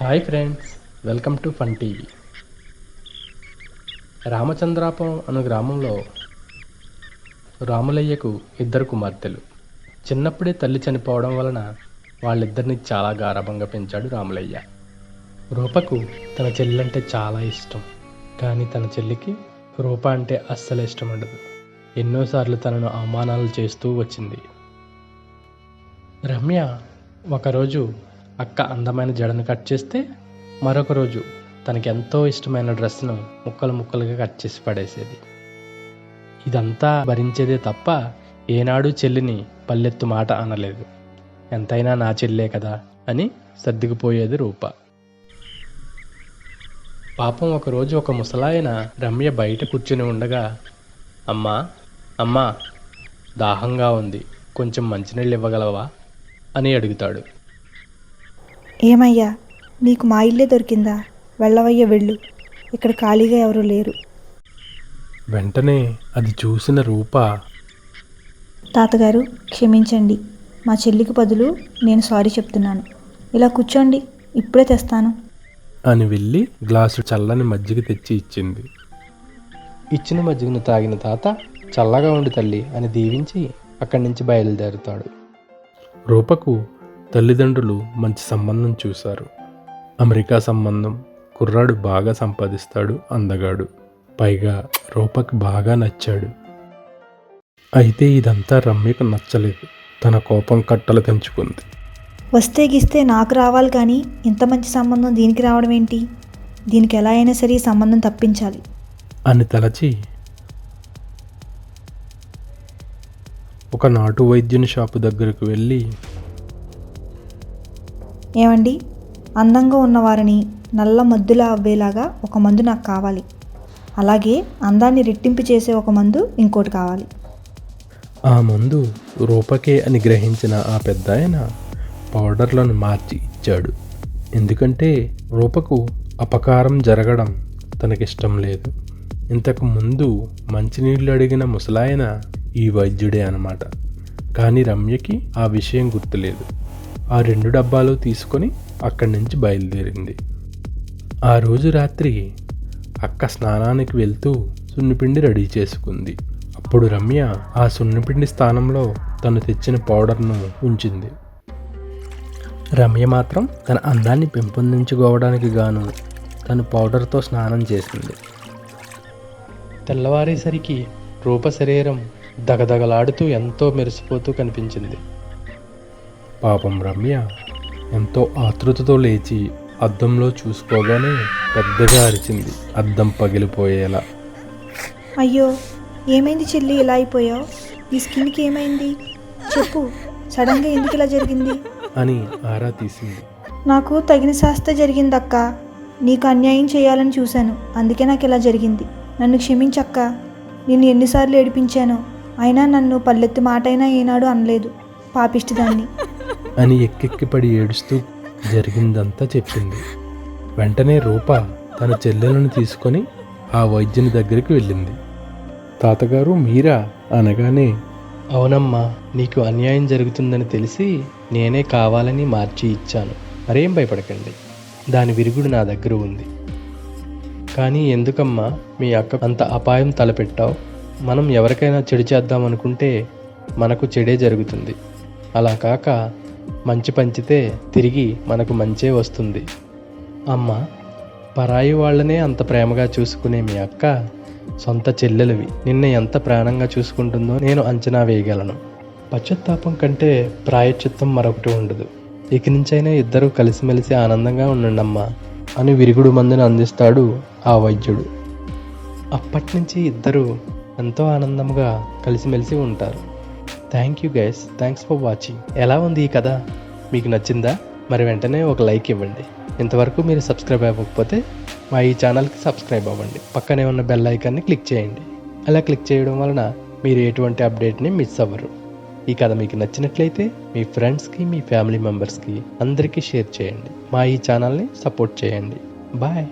Hi friends welcome to fun TV. Ramachandrapuram అను గ్రామంలో రాములయ్యకు ఇద్దరు కుమార్తెలు. చిన్నప్పుడే తల్లి చనిపోవడం వలన వాళ్ళిద్దరిని చాలా గారభంగా పెంచాడు రాములయ్య. రూపకు తన చెల్లంటే చాలా ఇష్టం కానీ తన చెల్లికి రూప అంటే అస్సలు ఇష్టం ఉండదు. ఎన్నోసార్లు తనను అవమానాలు చేస్తూ వచ్చింది. రమ్య ఒకరోజు అక్క అందమైన జడను కట్ చేస్తే మరొక రోజు తనకి ఎంతో ఇష్టమైన డ్రెస్ను ముక్కలు ముక్కలుగా కట్ చేసి పడేసేది. ఇదంతా భరించేదే తప్ప ఏనాడు చెల్లిని పల్లెత్తు మాట అనలేదు. ఎంతైనా నా చెల్లే కదా అని సర్దుకుపోయేది రూప. పాపం ఒకరోజు ఒక ముసలాయన రమ్య బయట కూర్చుని ఉండగా అమ్మా అమ్మా దాహంగా ఉంది. కొంచెం మంచినీళ్ళు ఇవ్వగలవా? అని అడుగుతాడు. ఏమయ్యా నీకు మా ఇల్లే దొరికిందా? వెళ్ళవయ్య వెళ్ళు. ఇక్కడ ఖాళీగా ఎవరూ లేరు. వెంటనే అది చూసిన రూప తాతగారు క్షమించండి. మా చెల్లికి బదులు నేను సారీ చెప్తున్నాను. ఇలా కూర్చోండి ఇప్పుడే తెస్తాను. అని వెళ్ళి గ్లాసు చల్లని మజ్జిగ తెచ్చి ఇచ్చింది. ఇచ్చిన మజ్జిగను తాగిన తాత చల్లగా ఉండి తల్లి అని దీవించి అక్కడి నుంచి బయలుదేరుతాడు. రూపకు తల్లిదండ్రులు మంచి సంబంధం చూశారు. అమెరికా సంబంధం కుర్రాడు బాగా సంపాదిస్తాడు అందగాడు. పైగా రూపకి బాగా నచ్చాడు. అయితే ఇదంతా రమ్యకు నచ్చలేదు. తన కోపం కట్టలు తెంచుకుంది. వస్తే గిస్తే నాకు రావాలి కానీ ఇంత మంచి సంబంధం దీనికి రావడం ఏంటి? దీనికి ఎలా అయినా సరే ఈ సంబంధం తప్పించాలి. అని తలచి ఒక నాటు వైద్యుని షాపు దగ్గరకు వెళ్ళి ఏమండి? అందంగా ఉన్నవారిని నల్ల మద్దులా అవ్వేలాగా ఒక మందు నాకు కావాలి. అలాగే అందాన్ని రెట్టింపు చేసే ఒక మందు ఇంకోటి కావాలి. ఆ మందు రూపకే అని గ్రహించిన ఆ పెద్ద ఆయన పౌడర్లను మార్చి ఇచ్చాడు. ఎందుకంటే రూపకు అపకారం జరగడం తనకిష్టం లేదు. ఇంతకు ముందు మంచినీళ్ళు అడిగిన ముసలాయన ఈ వైద్యుడే అనమాట కానీ రమ్యకి ఆ విషయం గుర్తులేదు. ఆ రెండు డబ్బాలు తీసుకొని అక్కడి నుంచి బయలుదేరింది. ఆ రోజు రాత్రి అక్క స్నానానికి వెళ్తూ సున్నిపిండి రెడీ చేసుకుంది. అప్పుడు రమ్య ఆ సున్నిపిండి స్థానంలో తను తెచ్చిన పౌడర్ను ఉంచింది. రమ్య మాత్రం తన అందాన్ని పెంపొందించుకోవడానికి గాను తను పౌడర్తో స్నానం చేసింది. తెల్లవారేసరికి రూప శరీరం దగదగలాడుతూ ఎంతో మెరిసిపోతూ కనిపించింది. పాపం రమ్య ఎంతో ఆతృతతో లేచి అద్దంలో చూసుకోగానే పెద్దగా అరిచింది. అద్దం పగిలిపోయేలా. అయ్యో ఏమైంది చెల్లి? ఇలా అయిపోయావు? ఈ స్కిన్కి ఏమైంది? చెప్పు సడన్గా ఎందుకు ఇలా జరిగింది? అని ఆరా తీసింది. నాకు తగిన శాస్త్ర జరిగిందక్క. నీకు అన్యాయం చేయాలని చూశాను. అందుకే నాకు ఇలా జరిగింది. నన్ను క్షమించక్క. నిన్ను ఎన్నిసార్లు ఏడిపించానో. అయినా నన్ను పల్లెత్తి మాటైనా ఏనాడు అనలేదు. పాపిష్టిదాన్ని అని ఎక్కెక్కిపడి ఏడుస్తూ జరిగిందంతా చెప్పింది. వెంటనే రూప తన చెల్లెలను తీసుకొని ఆ వైద్యుని దగ్గరికి వెళ్ళింది. తాతగారు మీరా అనగానే అవునమ్మా నీకు అన్యాయం జరుగుతుందని తెలిసి నేనే కావాలని మార్చి ఇచ్చాను. మరేం భయపడకండి. దాని విరుగుడు నా దగ్గర ఉంది. కానీ ఎందుకమ్మా మీ అక్క అంత అపాయం తలపెట్టావు? మనం ఎవరికైనా చెడు చేద్దామనుకుంటే మనకు చెడే జరుగుతుంది. అలా కాక మంచి పంచితే తిరిగి మనకు మంచే వస్తుంది. అమ్మ పరాయి వాళ్ళనే అంత ప్రేమగా చూసుకునే మీ అక్క సొంత చెల్లెలివి. నిన్న ఎంత ప్రాణంగా చూసుకుంటుందో నేను అంచనా వేయగలను. పశ్చాత్తాపం కంటే ప్రాయచిత్తం మరొకటి ఉండదు. ఇక నుంచైనా ఇద్దరూ కలిసిమెలిసి ఆనందంగా ఉండండమ్మా అని విరుగుడు మందుని అందిస్తాడు ఆ వైద్యుడు. అప్పటి నుంచి ఇద్దరూ ఎంతో ఆనందంగా కలిసిమెలిసి ఉంటారు. Thank you guys thanks for watching ఎలా ఉంది ఈ కథ? మీకు నచ్చిందా? మరి వెంటనే ఒక లైక్ ఇవ్వండి. ఇంతవరకు మీరు సబ్స్క్రైబ్ అవ్వకపోతే మా ఈ ఛానల్కి సబ్స్క్రైబ్ అవ్వండి. పక్కనే ఉన్న బెల్ ఐకాన్ని క్లిక్ చేయండి. అలా క్లిక్ చేయడం వలన మీరు ఎటువంటి అప్డేట్ని మిస్ అవ్వరు. ఈ కథ మీకు నచ్చినట్లయితే మీ ఫ్రెండ్స్కి మీ ఫ్యామిలీ మెంబర్స్కి అందరికీ షేర్ చేయండి. మా ఈ ఛానల్ని సపోర్ట్ చేయండి. బాయ్.